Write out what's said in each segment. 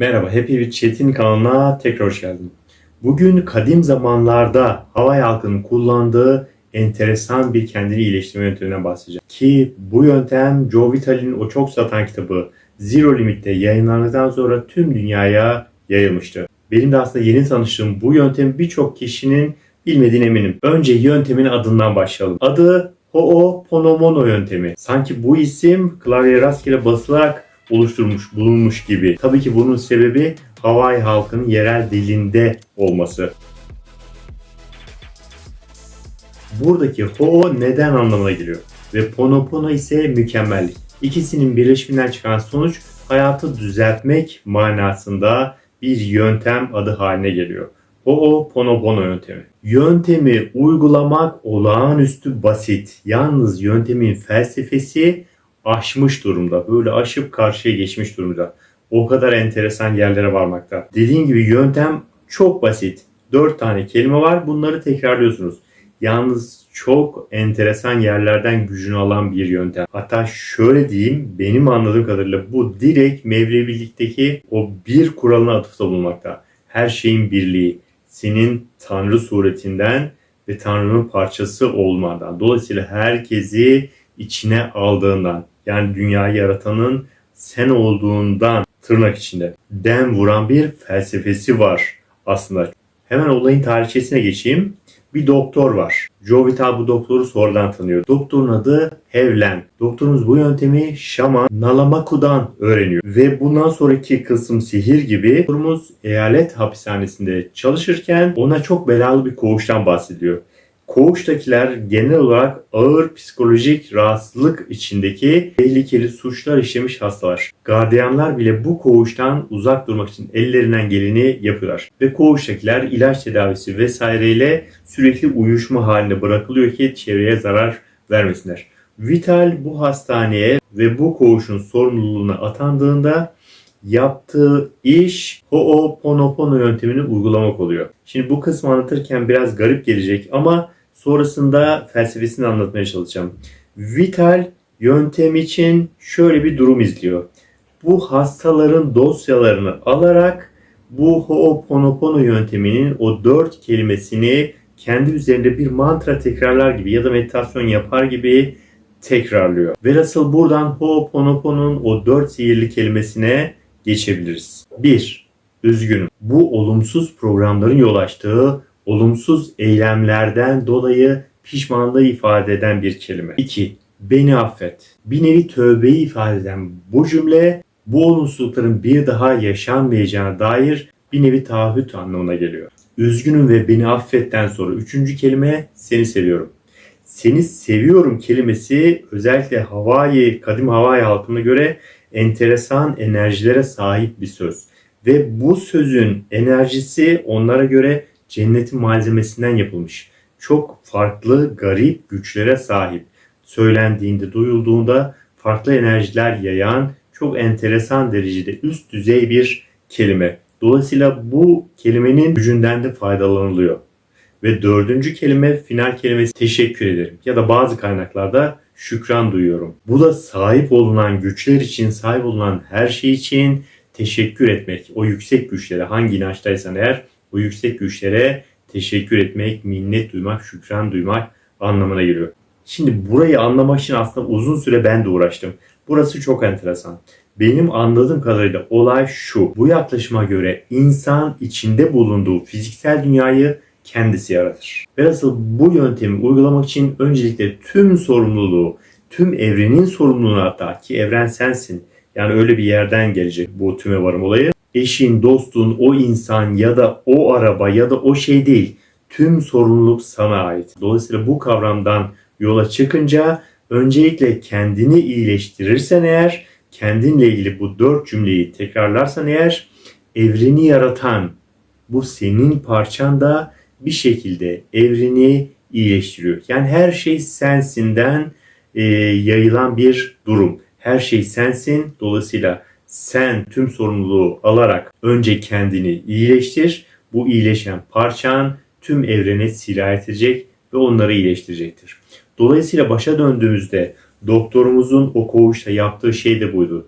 Merhaba, Happy with Çetin kanalına tekrar hoş geldin. Bugün kadim zamanlarda Havay halkının kullandığı enteresan bir kendini iyileştirme yönteminden bahsedeceğim. Ki bu yöntem Joe Vital'in o çok satan kitabı Zero Limit'te yayınlandıktan sonra tüm dünyaya yayılmıştı. Benim de aslında yeni tanıştığım bu yöntemi birçok kişinin bilmediğine eminim. Önce yöntemin adından başlayalım. Adı Ho'oponopono yöntemi. Sanki bu isim klavyeye rastgele basılarak oluşturmuş, bulunmuş gibi. Tabii ki bunun sebebi Hawaii halkının yerel dilinde olması. Buradaki ho neden anlamına geliyor ve ponopono ise mükemmellik. İkisinin birleşiminden çıkan sonuç hayatı düzeltmek manasında bir yöntem adı haline geliyor. Ho'oponopono yöntemi. Yöntemi uygulamak olağanüstü basit. Yalnız yöntemin felsefesi aşmış durumda. Böyle aşıp karşıya geçmiş durumda. O kadar enteresan yerlere varmakta. Dediğim gibi yöntem çok basit. 4 tane kelime var. Bunları tekrarlıyorsunuz. Yalnız çok enteresan yerlerden gücünü alan bir yöntem. Hatta şöyle diyeyim, benim anladığım kadarıyla bu direkt Mevlevilik'teki o bir kuralına atıfta bulunmakta. Her şeyin birliği, senin Tanrı suretinden ve Tanrı'nın parçası olmadan. Dolayısıyla herkesi içine aldığından, yani dünyayı yaratanın sen olduğundan tırnak içinde dem vuran bir felsefesi var aslında. Hemen olayın tarihçesine geçeyim. Bir doktor var. Joe Vital bu doktoru sonradan tanıyor. Doktorun adı Hevlen. Doktorumuz bu yöntemi Şaman Nalamaku'dan öğreniyor. Ve bundan sonraki kısım sihir gibi doktorumuz eyalet hapishanesinde çalışırken ona çok belalı bir koğuştan bahsediyor. Koğuştakiler genel olarak ağır psikolojik rahatsızlık içindeki tehlikeli suçlar işlemiş hastalar. Gardiyanlar bile bu koğuştan uzak durmak için ellerinden geleni yapıyorlar. Ve koğuştakiler ilaç tedavisi vesaireyle sürekli uyuşma haline bırakılıyor ki çevreye zarar vermesinler. Vital bu hastaneye ve bu koğuşun sorumluluğuna atandığında yaptığı iş Ho'oponopono yöntemini uygulamak oluyor. Şimdi bu kısmı anlatırken biraz garip gelecek ama sonrasında felsefesini anlatmaya çalışacağım. Vital yöntem için şöyle bir durum izliyor. Bu hastaların dosyalarını alarak bu Ho'oponopono yönteminin o dört kelimesini kendi üzerinde bir mantra tekrarlar gibi ya da meditasyon yapar gibi tekrarlıyor. Velhasıl buradan Ho'oponopono'nun o dört sihirli kelimesine geçebiliriz. 1. Üzgünüm. Bu olumsuz programların yol açtığı olumsuz eylemlerden dolayı pişmanlığı ifade eden bir kelime. 2. Beni affet. Bir nevi tövbeyi ifade eden bu cümle bu olumsuzlukların bir daha yaşanmayacağına dair bir nevi taahhüt anlamına geliyor. Üzgünüm ve beni affetten sonra üçüncü kelime seni seviyorum. Seni seviyorum kelimesi özellikle Hawaii, kadim Hawaii halkına göre enteresan enerjilere sahip bir söz. Ve bu sözün enerjisi onlara göre cennetin malzemesinden yapılmış. Çok farklı, garip güçlere sahip. Söylendiğinde, duyulduğunda farklı enerjiler yayan, çok enteresan derecede üst düzey bir kelime. Dolayısıyla bu kelimenin gücünden de faydalanılıyor. Ve dördüncü kelime final kelimesi teşekkür ederim. Ya da bazı kaynaklarda şükran duyuyorum. Bu da sahip olunan güçler için, sahip olunan her şey için teşekkür etmek. O yüksek güçlere hangi inançtaysan eğer o yüksek güçlere teşekkür etmek, minnet duymak, şükran duymak anlamına geliyor. Şimdi burayı anlamak için aslında uzun süre ben de uğraştım. Burası çok enteresan. Benim anladığım kadarıyla olay şu. Bu yaklaşıma göre insan içinde bulunduğu fiziksel dünyayı kendisi yaratır. Velhasıl bu yöntemi uygulamak için öncelikle tüm sorumluluğu, tüm evrenin sorumluluğunu hatta ki evren sensin. Yani öyle bir yerden gelecek bu tüme varım olayı. Eşin, dostun, o insan ya da o araba ya da o şey değil. Tüm sorumluluk sana ait. Dolayısıyla bu kavramdan yola çıkınca öncelikle kendini iyileştirirsen eğer, kendinle ilgili bu dört cümleyi tekrarlarsan eğer, evreni yaratan bu senin parçan da bir şekilde evreni iyileştiriyor. Yani her şey sensinden e, yayılan bir durum. Her şey sensin. Dolayısıyla sen tüm sorumluluğu alarak önce kendini iyileştir. Bu iyileşen parçan tüm evrene sirayet edecek ve onları iyileştirecektir. Dolayısıyla başa döndüğümüzde doktorumuzun o koğuşta yaptığı şey de buydu.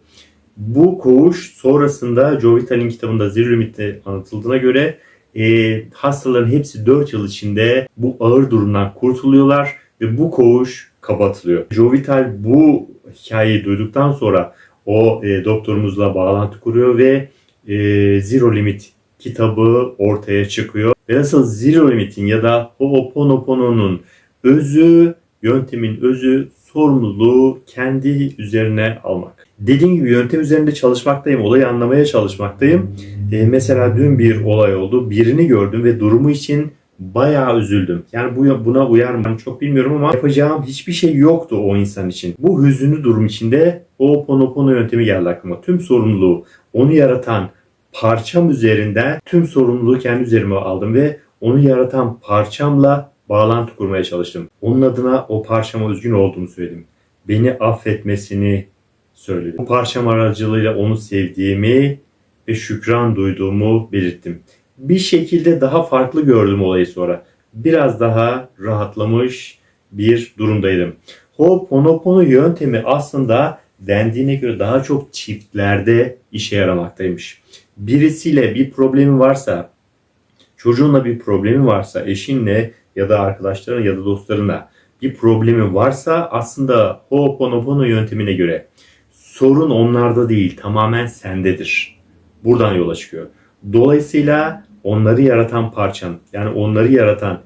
Bu koğuş sonrasında Joe Vital'in kitabında Zero Limit'te anlatıldığına göre e, hastaların hepsi 4 yıl içinde bu ağır durumdan kurtuluyorlar ve bu koğuş kapatılıyor. Joe Vital bu hikayeyi duyduktan sonra o e, doktorumuzla bağlantı kuruyor ve e, Zero Limit kitabı ortaya çıkıyor. Ve nasıl Zero Limit'in ya da Ho'oponopono'nun özü, yöntemin özü sorumluluğu kendi üzerine almak. Dediğim gibi yöntem üzerinde çalışmaktayım, olayı anlamaya çalışmaktayım. E, mesela dün bir olay oldu. Birini gördüm ve durumu için bayağı üzüldüm. Yani bu buna uyar mı çok bilmiyorum ama yapacağım hiçbir şey yoktu o insan için. Bu hüzünlü durum içinde o Ponopono yöntemi geldi aklıma. Tüm sorumluluğu onu yaratan parçam üzerinden tüm sorumluluğu kendi üzerime aldım ve onu yaratan parçamla bağlantı kurmaya çalıştım. Onun adına o parçama üzgün olduğumu söyledim. Beni affetmesini söyledim. Bu parçam aracılığıyla onu sevdiğimi ve şükran duyduğumu belirttim. Bir şekilde daha farklı gördüm olayı sonra. Biraz daha rahatlamış bir durumdaydım. Ho'oponopono yöntemi aslında dendiğine göre daha çok çiftlerde işe yaramaktaymış. Birisiyle bir problemi varsa, çocuğunla bir problemi varsa, eşinle ya da arkadaşlarına ya da dostlarına bir problemi varsa aslında Ho'oponopono yöntemine göre sorun onlarda değil tamamen sendedir. Buradan yola çıkıyor. Dolayısıyla onları yaratan parçan yani onları yaratan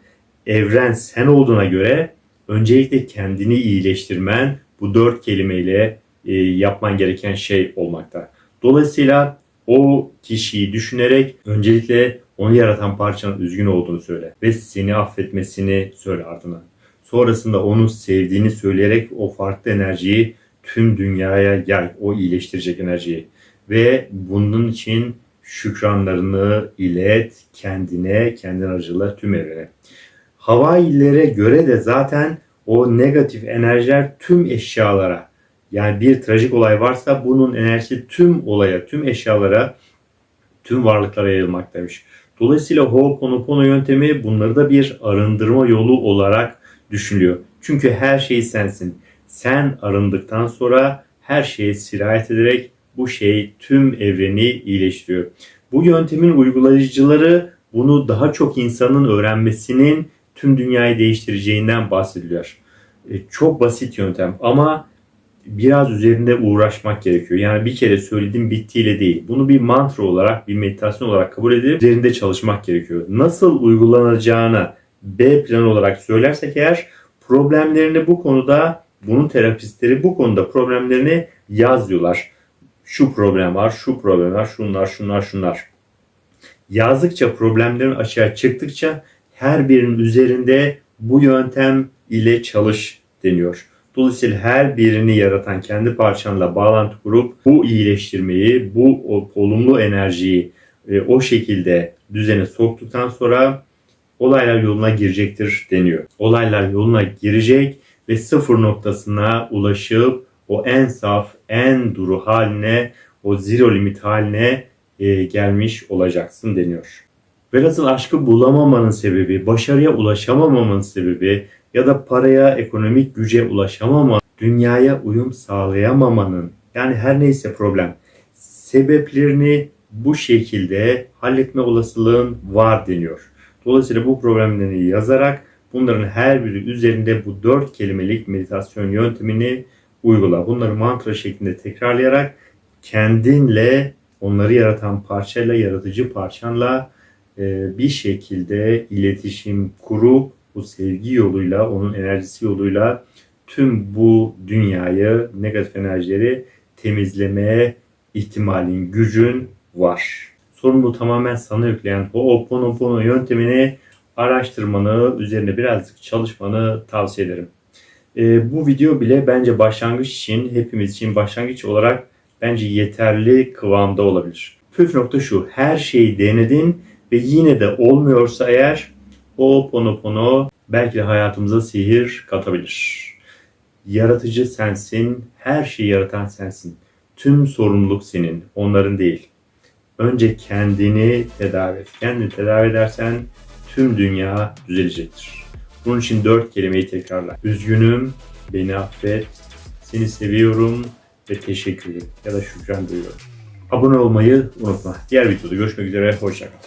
evren sen olduğuna göre öncelikle kendini iyileştirmen bu dört kelimeyle e, yapman gereken şey olmakta. Dolayısıyla o kişiyi düşünerek öncelikle onu yaratan parçanın üzgün olduğunu söyle ve seni affetmesini söyle ardından. Sonrasında onu sevdiğini söyleyerek o farklı enerjiyi tüm dünyaya yay, o iyileştirecek enerjiyi. Ve bunun için şükranlarını ilet kendine, kendin aracılığıyla tüm evrene. Havailere göre de zaten o negatif enerjiler tüm eşyalara yani bir trajik olay varsa bunun enerjisi tüm olaya, tüm eşyalara, tüm varlıklara yayılmaktaymış. Dolayısıyla Ho'oponopono yöntemi bunları da bir arındırma yolu olarak düşünülüyor. Çünkü her şey sensin. Sen arındıktan sonra her şeye sirayet ederek bu şey tüm evreni iyileştiriyor. Bu yöntemin uygulayıcıları bunu daha çok insanın öğrenmesinin tüm dünyayı değiştireceğinden bahsediliyor. E, çok basit yöntem ama biraz üzerinde uğraşmak gerekiyor. Yani bir kere söyledim bittiğiyle değil. Bunu bir mantra olarak, bir meditasyon olarak kabul edip üzerinde çalışmak gerekiyor. Nasıl uygulanacağını B plan olarak söylersek eğer problemlerini bu konuda bunun terapistleri bu konuda problemlerini yazıyorlar. Şu problem var, şu problem var, şunlar, şunlar, şunlar. Yazdıkça problemlerin açığa çıktıkça her birinin üzerinde bu yöntem ile çalış deniyor. Dolayısıyla her birini yaratan kendi parçanla bağlantı kurup bu iyileştirmeyi, bu olumlu enerjiyi e, o şekilde düzene soktuktan sonra olaylar yoluna girecektir deniyor. Olaylar yoluna girecek ve sıfır noktasına ulaşıp o en saf, en duru haline, o zero limit haline e, gelmiş olacaksın deniyor. Velhasıl aşkı bulamamanın sebebi, başarıya ulaşamamanın sebebi ya da paraya, ekonomik güce ulaşamama, dünyaya uyum sağlayamamanın yani her neyse problem sebeplerini bu şekilde halletme olasılığın var deniyor. Dolayısıyla bu problemleri yazarak bunların her biri üzerinde bu dört kelimelik meditasyon yöntemini uygula. Bunları mantra şeklinde tekrarlayarak kendinle onları yaratan parçayla, yaratıcı parçanla e, bir şekilde iletişim kurup bu sevgi yoluyla, onun enerjisi yoluyla tüm bu dünyayı, negatif enerjileri temizlemeye ihtimalin, gücün var. Sorumluluğu tamamen sana yükleyen Ho'oponopono yöntemini araştırmanı, üzerine birazcık çalışmanı tavsiye ederim. E, bu video bile bence başlangıç için, hepimiz için başlangıç olarak bence yeterli kıvamda olabilir. Püf nokta şu, her şeyi denedin ve yine de olmuyorsa eğer Ho'oponopono belki de hayatımıza sihir katabilir. Yaratıcı sensin, her şeyi yaratan sensin. Tüm sorumluluk senin, onların değil. Önce kendini tedavi et. Kendini tedavi edersen tüm dünya düzelecektir. Bunun için dört kelimeyi tekrarla. Üzgünüm, beni affet, seni seviyorum ve teşekkür ederim ya da şükran duyuyorum. Abone olmayı unutma. Diğer videoda görüşmek üzere. Hoşçakal.